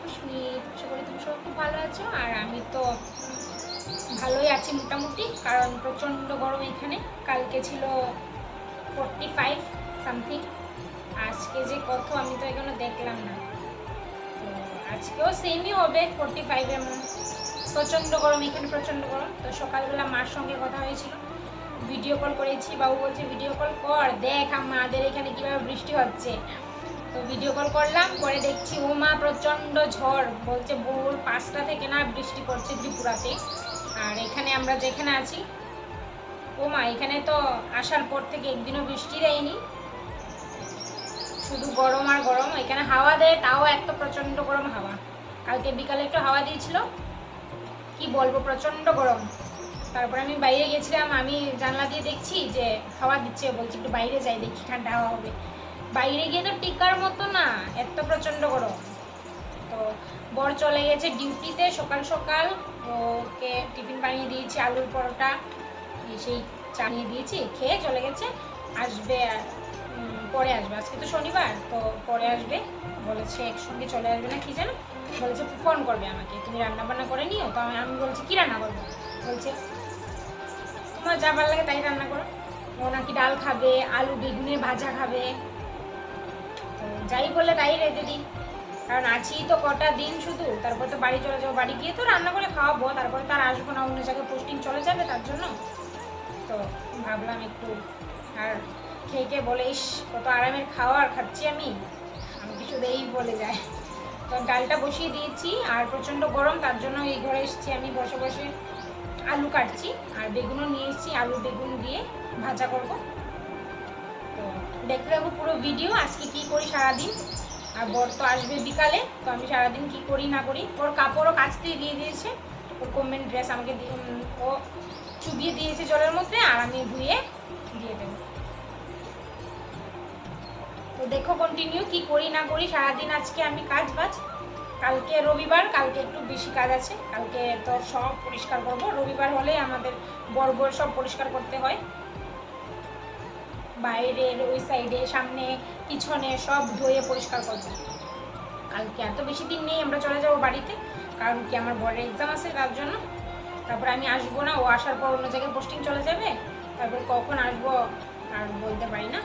কুশমি আশা করি তুমি সবাই খুব ভালো আছো। আর আমি তো ভালোই আছি মোটামুটি, কারণ প্রচণ্ড গরম এখানে। কালকে ছিল ফোরটি ফাইভ সামথিং আজকে যে কত আমি তো দেখলাম না। তো আজকেও সেমই হবে ফোরটি এমন। প্রচণ্ড গরম, এখানে প্রচণ্ড গরম। তো সকালবেলা মার সঙ্গে কথা হয়েছিল। ভিডিও কল করেছি, বাবু বলছে ভিডিও কল কর, দেখ আমাদের এখানে কীভাবে বৃষ্টি হচ্ছে। তো ভিডিও কল করলাম, পরে দেখছি ও মা প্রচণ্ড ঝড়, বলছে ভোর পাঁচটা থেকে না বৃষ্টি পড়ছে ত্রিপুরাতে। আর এখানে আমরা যেখানে আছি ও মা এখানে তো আসার পর থেকে একদিনও বৃষ্টি দেয়নি। শুধু গরম আর গরম, এখানে হাওয়া দেয়, তাও একটা প্রচণ্ড গরম হাওয়া। কালকে বিকালে একটু হাওয়া দিয়েছিল, কি বলব, প্রচণ্ড গরম। তারপর আমি বাইরে গেছিলাম, আমি জানলা দিয়ে দেখছি যে হাওয়া দিচ্ছে, বলছি একটু বাইরে যাই, দেখি ঠান্ডা হাওয়া হবে। বাইরে গিয়ে তো টিকার মতো না এত প্রচণ্ড গরম। তো বর চলে গেছে ডিউটিতে সকাল সকাল ওকে টিফিন বানিয়ে দিয়েছি আলুর পরোটা সেই চানিয়ে দিয়েছি খেয়ে চলে গেছে আসবে আর, পরে আসবে। আজকে তো শনিবার তো পরে আসবে। বলেছে একসঙ্গে চলে আসবে না কি যেন বলেছে ফোন করবে আমাকে তুমি রান্না বান্না করে নিও তো আমি বলছি কি রান্না করব? বলছে তোমার যা ভালো লাগে তাই রান্না করো। ও নাকি ডাল খাবে আলু বেগুনের ভাজা খাবে। যাই বলে তাই রেখে দিই। কারণ আছি তো কটা দিন শুধু, তারপর তো বাড়ি চলে যাব, বাড়ি গিয়ে তো রান্না করে খাওয়াবো, তারপরে তার আসব না, অন্য জায়গায় পোস্টিং চলে যাবে তার জন্য। তো ভাবলাম একটু আর খেয়ে খেয়ে বলে, ইস, কত আরামের খাওয়া আর খাচ্ছি আমি। আমি কিছু এই বলে যায় তো ডালটা বসিয়ে দিয়েছি, আর প্রচণ্ড গরম, তার জন্য এই ঘরে এসেছি আমি বসে বসে আলু কাটছি, আর বেগুনও নিয়ে এসেছি আলু বেগুন দিয়ে ভাজা করব। দেখতে থাকব পুরো ভিডিও আজকে কি করি সারাদিন? আর বর তো আসবে বিকালে, তো আমি সারাদিন কি করি না করি? ওর কাপড়ও কাচতে দিয়ে দিয়েছে ওর কমেন্ট ড্রেস আমাকে ও চুবিয়ে দিয়েছে জলের মধ্যে, আর আমি ধুয়ে দিয়ে দেবো। তো দেখো কন্টিনিউ কি করি না করি, সারাদিন আজকে আমি কাজ বাজ কালকে রবিবার, কালকে একটু বেশি কাজ আছে, কালকে তো সব পরিষ্কার করব। রবিবার হলে আমাদের বর্বর সব পরিষ্কার করতে হয়। বাইরের ওই সাইডে, সামনে, পিছনে সব ধুয়ে পরিষ্কার করব কালকে এত বেশি দিন নেই আমরা চলে যাব বাড়িতে, কারণ কি আমার বড় এক্সাম আছে তার জন্য। তারপর আমি আসব না, ও আসার পর অন্য জায়গায় পোস্টিং চলে যাবে, তারপর কখন আসব আর বলতে পারি না।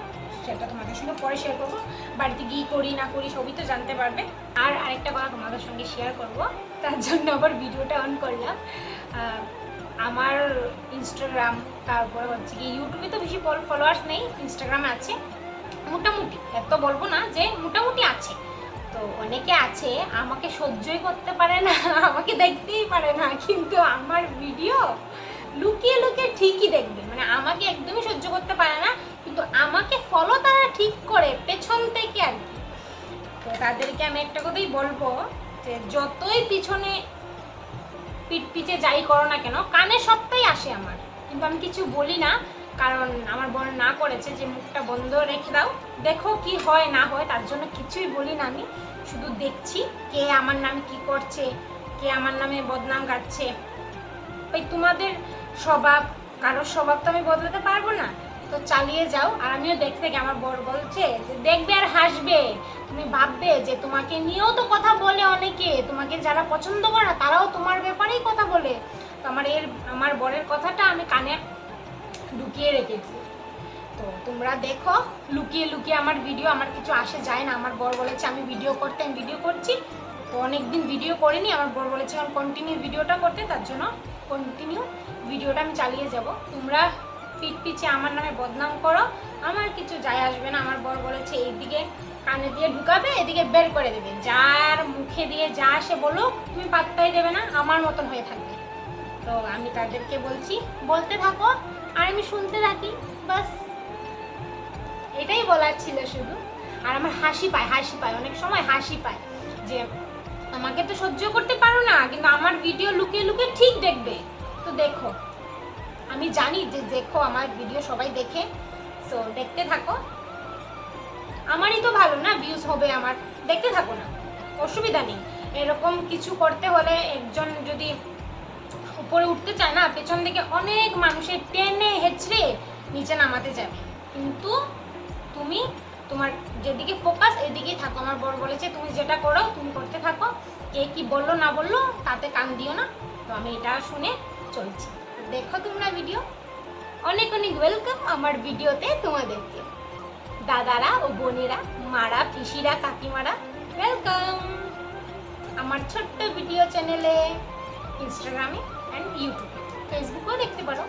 সেটা তোমাদের সঙ্গে পরে শেয়ার করব। বাড়িতে গিয়ে করি, না করি সবই তো জানতে পারবে। আর আরেকটা কথা তোমাদের সঙ্গে শেয়ার করব, তার জন্য আবার ভিডিওটা অন করলাম। আমার ইনস্টাগ্রাম তারপরে হচ্ছে কি ইউটিউবে তো বেশি ফলোয়ার্স নেই ইনস্টাগ্রামে আছে। মোটামুটি, এত বলব না যে মোটামুটি আছে। তো অনেকে আছে, আমাকে সহ্যই করতে পারে না, আমাকে দেখতেই পারে না, কিন্তু আমার ভিডিও লুকিয়ে লুকিয়ে ঠিকই দেখবে। মানে আমাকে একদমই সহ্য করতে পারে না, কিন্তু আমাকে ফলো তারা ঠিক করে পেছন থেকে আর কি। তো তাদেরকে আমি একটা কথাই বলব যে, যতই পিছনে পিঠ পিছে যাই করো না কেন, কানে সবটাই আসে আমার। কিন্তু আমি কিছু বলি না, কারণ আমার বোন না করেছে যে মুখটা বন্ধ রেখে দাও। দেখো কি হয়, না হয়, তার জন্য কিছুই বলি না আমি। শুধু দেখছি কে আমার নামে কি করছে, কে আমার নামে বদনাম গাচ্ছে। ওই তোমাদের স্বভাব, কারোর স্বভাব তো আমি বদলাতে পারব না। তো চালিয়ে যাও। আর আমিও দেখতে আমার বর বলছে যে, দেখবে আর হাসবে। তুমি ভাববে যে তোমাকে নিয়েও তো কথা বলে অনেকে, তোমাকে যারা পছন্দ করে তারাও তোমার ব্যাপারেই কথা বলে। তো আমার এর, আমার বরের কথাটা আমি কানে লুকিয়ে রেখেছি। তো তোমরা দেখো, লুকিয়ে লুকিয়ে আমার ভিডিও আমার কিছু আসে যায় না। আমার বর বলেছে আমি ভিডিও করতে, আমি ভিডিও করছি। তো অনেকদিন ভিডিও করিনি, আমার বর বলেছে এখন কন্টিনিউ ভিডিওটা করতে, তার জন্য কন্টিনিউ ভিডিওটা আমি চালিয়ে যাব। তোমরা পিঠ পিছে আমার নামে বদনাম করো, আমার কিছু যায় আসবে না। আমার বর বলেছে, এইদিকে কানে দিয়ে ঢুকাবে, এদিকে বের করে দেবে। যার মুখে দিয়ে যা সে বলুক, তুমি পাত্তাই দেবে না, আমার মতন হয়ে থাকবে। তো আমি তাদেরকে বলছি, বলতে থাকো, আর আমি শুনতে থাকি, বাস। এটাই বলার ছিল শুধু। আর আমার হাসি পায় হাসি পায়, অনেক সময় হাসি পায় যে, আমাকে তো সহ্য করতে পারো না, কিন্তু আমার ভিডিও লুকিয়ে লুকিয়ে ঠিক দেখবে। তো দেখো, আমি জানি যে দেখো, আমার ভিডিও সবাই দেখে। সো দেখতে থাকো। আমারই তো ভালো না ভিউজ হবে আমার। দেখতে থাকো না, অসুবিধা নেই। এরকম কিছু করতে হলে একজন যদি উপরে উঠতে চায় না, পেছন থেকে অনেক মানুষের টেনে হেঁচড়ে নিচে নামাতে যাবে। কিন্তু তুমি তোমার যেদিকে ফোকাস এদিকেই থাকো। আমার বড় বলেছে, তুমি যেটা করো, তুমি করতে থাকো। কে কি বলল, না বলল, তাতে কান দিও না। তো আমি এটা শুনে চলছি। দেখো তোমরা ভিডিও অনেক অনেক ওয়েলকাম আমার ভিডিওতে তোমাদেরকে। দাদারা ও বোনেরা, মারা, পিসিরা, কাকিমারা ওয়েলকাম আমার ছোট্ট ভিডিও চ্যানেলে ইনস্টাগ্রামে অ্যান্ড ইউটিউবে ফেসবুকেও দেখতে পারো।